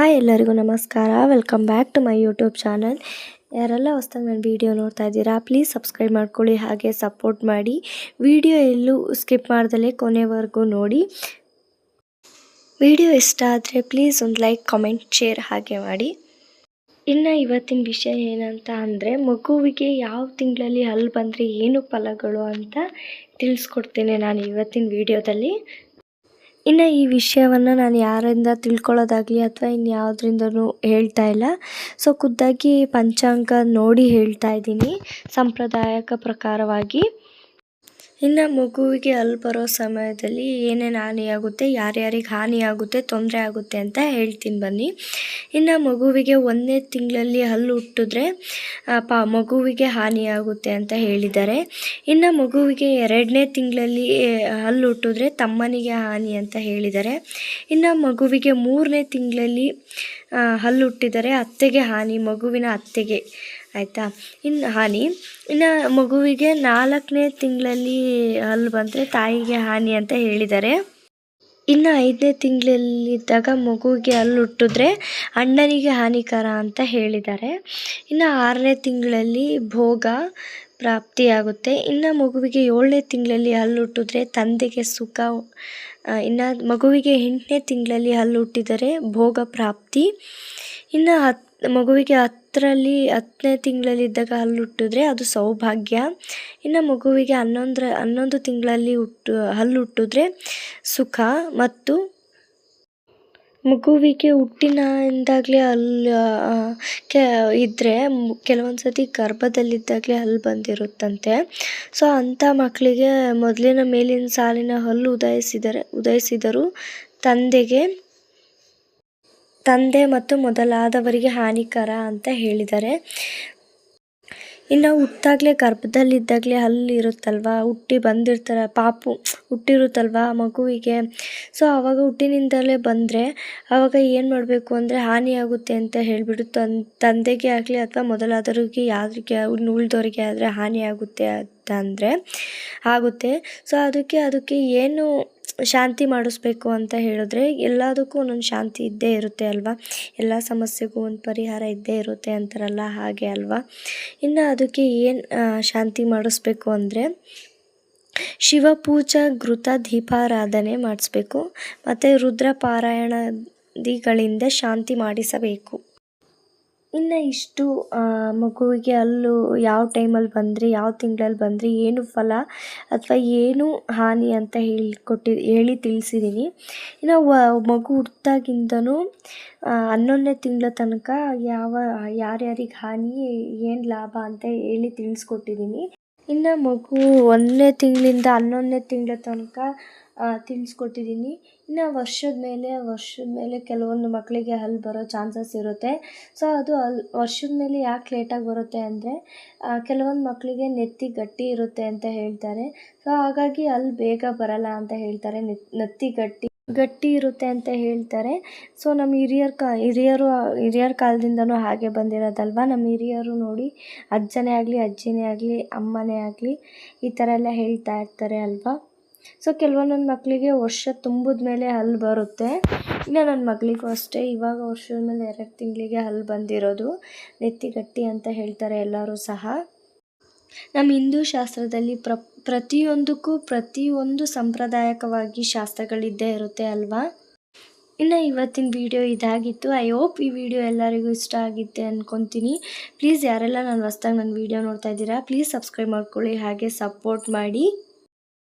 Hi ಎಲ್ಲರಿಗೂ ನಮಸ್ಕಾರ. Welcome back to my YouTube channel ಯಾರೆಲ್ಲ ಹೊಸ್ದಾಗಿ ನಾನು ವೀಡಿಯೋ ನೋಡ್ತಾ ಇದ್ದೀರಾ ಪ್ಲೀಸ್ ಸಬ್ಸ್ಕ್ರೈಬ್ ಮಾಡ್ಕೊಳ್ಳಿ, ಹಾಗೆ ಸಪೋರ್ಟ್ ಮಾಡಿ. ವಿಡಿಯೋ ಎಲ್ಲೂ ಸ್ಕಿಪ್ ಮಾಡ್ದಲೇ ಕೊನೆವರೆಗೂ ನೋಡಿ. ವಿಡಿಯೋ ಇಷ್ಟ ಆದರೆ ಪ್ಲೀಸ್ ಒಂದು ಲೈಕ್ ಕಾಮೆಂಟ್ ಶೇರ್ ಹಾಗೆ ಮಾಡಿ. ಇನ್ನು ಇವತ್ತಿನ ವಿಷಯ ಏನಂತ ಅಂದರೆ, ಮಗುವಿಗೆ ಯಾವ ತಿಂಗಳಲ್ಲಿ ಹಲ್ಲು ಬಂದರೆ ಏನು ಫಲಗಳು ಅಂತ ತಿಳಿಸ್ಕೊಡ್ತೀನಿ ನಾನು ಇವತ್ತಿನ ವಿಡಿಯೋದಲ್ಲಿ ಇನ್ನು ಈ ವಿಷಯವನ್ನು ನಾನು ಯಾರಿಂದ ತಿಳ್ಕೊಳ್ಳೋದಾಗಲಿ ಅಥವಾ ಇನ್ಯಾವುದ್ರಿಂದನೂ ಹೇಳ್ತಾ ಇಲ್ಲ. ಸೊ ಖುದ್ದಾಗಿ ಪಂಚಾಂಗ ನೋಡಿ ಹೇಳ್ತಾ ಇದ್ದೀನಿ ಸಂಪ್ರದಾಯಕ ಪ್ರಕಾರವಾಗಿ. ಇನ್ನು ಮಗುವಿಗೆ ಅಲ್ಲಿ ಬರೋ ಸಮಯದಲ್ಲಿ ಏನೇನು ಹಾನಿಯಾಗುತ್ತೆ, ಯಾರ್ಯಾರಿಗೆ ಹಾನಿಯಾಗುತ್ತೆ, ತೊಂದರೆ ಆಗುತ್ತೆ ಅಂತ ಹೇಳ್ತೀನಿ ಬನ್ನಿ. ಇನ್ನು ಮಗುವಿಗೆ ಒಂದನೇ ತಿಂಗಳಲ್ಲಿ ಹಲ್ಲು ಹುಟ್ಟಿದ್ರೆ ಪ, ಮಗುವಿಗೆ ಹಾನಿಯಾಗುತ್ತೆ ಅಂತ ಹೇಳಿದ್ದಾರೆ. ಇನ್ನು ಮಗುವಿಗೆ ಎರಡನೇ ತಿಂಗಳಲ್ಲಿ ಹಲ್ಲು ಹುಟ್ಟಿದ್ರೆ ತಮ್ಮನಿಗೆ ಹಾನಿ ಅಂತ ಹೇಳಿದ್ದಾರೆ. ಇನ್ನು ಮಗುವಿಗೆ ಮೂರನೇ ತಿಂಗಳಲ್ಲಿ ಹಲ್ಲು ಹುಟ್ಟಿದರೆ ಅತ್ತೆಗೆ ಹಾನಿ, ಮಗುವಿನ ಅತ್ತೆಗೆ, ಆಯಿತಾ? ಇನ್ನು ಹಾನಿ. ಇನ್ನು ಮಗುವಿಗೆ ನಾಲ್ಕನೇ ತಿಂಗಳಲ್ಲಿ ಹಲ್ಲು ಬಂದರೆ ತಾಯಿಗೆ ಹಾನಿ ಅಂತ ಹೇಳಿದ್ದಾರೆ. ಇನ್ನು ಐದನೇ ತಿಂಗಳಲ್ಲಿದ್ದಾಗ ಮಗುವಿಗೆ ಹಲ್ಲು ಹುಟ್ಟಿದ್ರೆ ಅಣ್ಣನಿಗೆ ಹಾನಿಕರ ಅಂತ ಹೇಳಿದ್ದಾರೆ. ಇನ್ನು ಆರನೇ ತಿಂಗಳಲ್ಲಿ ಭೋಗ ಪ್ರಾಪ್ತಿಯಾಗುತ್ತೆ. ಇನ್ನು ಮಗುವಿಗೆ ಏಳನೇ ತಿಂಗಳಲ್ಲಿ ಹಲ್ಲು ಹುಟ್ಟಿದ್ರೆ ತಂದೆಗೆ ಸುಖ ಇನ್ನು ಮಗುವಿಗೆ ಎಂಟನೇ ತಿಂಗಳಲ್ಲಿ ಹಲ್ಲು ಹುಟ್ಟಿದರೆ ಭೋಗ ಪ್ರಾಪ್ತಿ. ಇನ್ನು ಹತ್ತು ಮಗುವಿಗೆ ಹತ್ತರಲ್ಲಿ, ಹತ್ತನೇ ತಿಂಗಳಲ್ಲಿದ್ದಾಗ ಹಲ್ಲು ಹುಟ್ಟಿದ್ರೆ ಅದು ಸೌಭಾಗ್ಯ. ಇನ್ನು ಮಗುವಿಗೆ ಹನ್ನೊಂದರ, ಹನ್ನೊಂದು ತಿಂಗಳಲ್ಲಿ ಹುಟ್ಟು ಹಲ್ಲು ಹುಟ್ಟಿದ್ರೆ ಸುಖ ಮತ್ತು ಮಗುವಿಗೆ ಹುಟ್ಟಿನಿಂದಾಗಲೇ ಅಲ್ಲಿ ಕೆ ಇದ್ದರೆ ಕೆಲವೊಂದು ಸತಿ ಗರ್ಭದಲ್ಲಿದ್ದಾಗಲೇ ಹಲ್ಲು ಬಂದಿರುತ್ತಂತೆ. ಸೊ, ಅಂಥ ಮಕ್ಕಳಿಗೆ ಮೊದಲಿನ ಮೇಲಿನ ಸಾಲಿನ ಹಲ್ಲು ಉದಯಿಸಿದರೆ, ಉದಯಿಸಿದರೂ ತಂದೆಗೆ, ತಂದೆ ಮತ್ತು ಮೊದಲಾದವರಿಗೆ ಹಾನಿಕರ ಅಂತ ಹೇಳಿದ್ದಾರೆ ಇನ್ನು ಹುಟ್ಟಾಗಲೇ ಗರ್ಭದಲ್ಲಿದ್ದಾಗಲೇ ಹಲ್ಲು ಇರುತ್ತಲ್ವಾ? ಹುಟ್ಟಿ ಬಂದಿರ್ತಾರೆ. ಪಾಪು ಹುಟ್ಟಿರುತ್ತಲ್ವ ಮಗುವಿಗೆ? ಸೊ ಆವಾಗ ಹುಟ್ಟಿನಿಂದಲೇ ಬಂದರೆ ಆವಾಗ ಏನು ಮಾಡಬೇಕು ಅಂದರೆ ಹಾನಿಯಾಗುತ್ತೆ ಅಂತ ಹೇಳಿಬಿಟ್ಟು ತನ್, ತಂದೆಗೆ ಆಗಲಿ ಅಥವಾ ಮೊದಲಾದವರಿಗೆ ಯಾರಿಗೆ ಉಳಿದವರಿಗೆ ಆದರೆ ಹಾನಿಯಾಗುತ್ತೆ ಅಂತ ಅಂದರೆ ಆಗುತ್ತೆ. ಸೊ ಅದಕ್ಕೆ ಅದಕ್ಕೆ ಏನು ಶಾಂತಿ ಮಾಡಿಸ್ಬೇಕು ಅಂತ ಹೇಳಿದ್ರೆ ಎಲ್ಲದಕ್ಕೂ ಒಂದೊಂದು ಶಾಂತಿ ಇದ್ದೇ ಇರುತ್ತೆ ಅಲ್ವಾ? ಎಲ್ಲ ಸಮಸ್ಯೆಗೂ ಒಂದು ಪರಿಹಾರ ಇದ್ದೇ ಇರುತ್ತೆ ಅಂತಾರಲ್ಲ ಹಾಗೆ ಅಲ್ವಾ? ಇನ್ನು ಅದಕ್ಕೆ ಏನು ಶಾಂತಿ ಮಾಡಿಸ್ಬೇಕು ಅಂದರೆ ಶಿವಪೂಜಾ ಘೃತ ದೀಪಾರಾಧನೆ ಮಾಡಿಸ್ಬೇಕು. ಮತ್ತು ರುದ್ರ ಪಾರಾಯಣದಿಗಳಿಂದ ಶಾಂತಿ ಮಾಡಿಸಬೇಕು. ಇನ್ನು ಇಷ್ಟು ಮಗುವಿಗೆ ಅಲ್ಲೂ ಯಾವ ಟೈಮಲ್ಲಿ ಬಂದರೆ, ಯಾವ ತಿಂಗಳಲ್ಲಿ ಬಂದರೆ, ಏನು ಫಲ ಅಥವಾ ಏನು ಹಾನಿ ಅಂತ ಹೇಳಿಕೊಟ್ಟಿ, ಹೇಳಿ ತಿಳಿಸಿದ್ದೀನಿ ಇನ್ನು ವ, ಮಗು ಹುಟ್ದಾಗಿಂದನೂ ಹನ್ನೊಂದನೇ ತಿಂಗಳ ತನಕ ಯಾವ, ಯಾರ್ಯಾರಿಗೆ ಹಾನಿ, ಏನು ಲಾಭ ಅಂತ ಹೇಳಿ ತಿಳಿಸ್ಕೊಟ್ಟಿದ್ದೀನಿ ಇನ್ನು ಮಗು ಒಂದನೇ ತಿಂಗಳಿಂದ ಹನ್ನೊಂದನೇ ತಿಂಗಳ ತನಕ ತಿನ್ನಿಸ್ಕೊಟ್ಟಿದ್ದೀನಿ ಇನ್ನು ವರ್ಷದ ಮೇಲೆ ವರ್ಷದ ಮೇಲೆ ಕೆಲವೊಂದು ಮಕ್ಕಳಿಗೆ ಹಲ್ಲು ಬರೋ ಚಾನ್ಸಸ್ ಇರುತ್ತೆ. ಸೊ ಅದು ಅಲ್ಲಿ ವರ್ಷದ ಮೇಲೆ ಯಾಕೆ ಲೇಟಾಗಿ ಬರುತ್ತೆ ಅಂದರೆ ಕೆಲವೊಂದು ಮಕ್ಕಳಿಗೆ ನೆತ್ತಿ ಗಟ್ಟಿ ಇರುತ್ತೆ ಅಂತ ಹೇಳ್ತಾರೆ. ಸೊ ಹಾಗಾಗಿ ಅಲ್ಲಿ ಬೇಗ ಬರಲ್ಲ ಅಂತ ಹೇಳ್ತಾರೆ. ನೆತ್ತಿ ಗಟ್ಟಿ ಗಟ್ಟಿ ಇರುತ್ತೆ ಅಂತ ಹೇಳ್ತಾರೆ. ಸೊ ನಮ್ಮ ಹಿರಿಯರ್ ಕಾ, ಹಿರಿಯರು, ಹಿರಿಯರ ಕಾಲದಿಂದನೂ ಹಾಗೆ ಬಂದಿರೋದಲ್ವ? ನಮ್ಮ ಹಿರಿಯರು ನೋಡಿ, ಅಜ್ಜನೇ ಆಗಲಿ, ಅಜ್ಜಿನೇ ಆಗಲಿ, ಅಮ್ಮನೇ ಆಗಲಿ, ಈ ಥರ ಎಲ್ಲ ಹೇಳ್ತಾ ಇರ್ತಾರೆ ಅಲ್ವಾ? ಸೊ ಕೆಲವೊಂದೊಂದು ಮಕ್ಕಳಿಗೆ ವರ್ಷ ತುಂಬಿದ ಮೇಲೆ ಹಲ್ಲು ಬರುತ್ತೆ. ಇನ್ನು ನನ್ನ ಮಗಳಿಗೂ ಅಷ್ಟೇ. ಇವಾಗ ವರ್ಷದ ಮೇಲೆ ಎರಡು ತಿಂಗಳಿಗೆ ಹಲ್ಲು ಬಂದಿರೋದು. ನೆತ್ತಿ ಗಟ್ಟಿ ಅಂತ ಹೇಳ್ತಾರೆ ಎಲ್ಲರೂ ಸಹ. ನಮ್ಮ ಹಿಂದೂ ಶಾಸ್ತ್ರದಲ್ಲಿ ಪ್ರ, ಪ್ರತಿಯೊಂದಕ್ಕೂ ಪ್ರತಿಯೊಂದು ಸಾಂಪ್ರದಾಯಿಕವಾಗಿ ಶಾಸ್ತ್ರಗಳಿದ್ದೇ ಇರುತ್ತೆ ಅಲ್ವಾ? ಇನ್ನು ಇವತ್ತಿನ ವಿಡಿಯೋ ಇದಾಗಿತ್ತು. ಐ ಹೋಪ್ ಈ ವಿಡಿಯೋ ಎಲ್ಲರಿಗೂ ಇಷ್ಟ ಆಗಿತ್ತೆ ಅಂದ್ಕೊತೀನಿ ಪ್ಲೀಸ್ ಯಾರೆಲ್ಲ ನಾನು ಹೊಸ್ದಾಗಿ ನನ್ನ ವಿಡಿಯೋ ನೋಡ್ತಾ ಇದ್ದೀರಾ ಪ್ಲೀಸ್ ಸಬ್ಸ್ಕ್ರೈಬ್ ಮಾಡ್ಕೊಳ್ಳಿ, ಹಾಗೆ ಸಪೋರ್ಟ್ ಮಾಡಿ.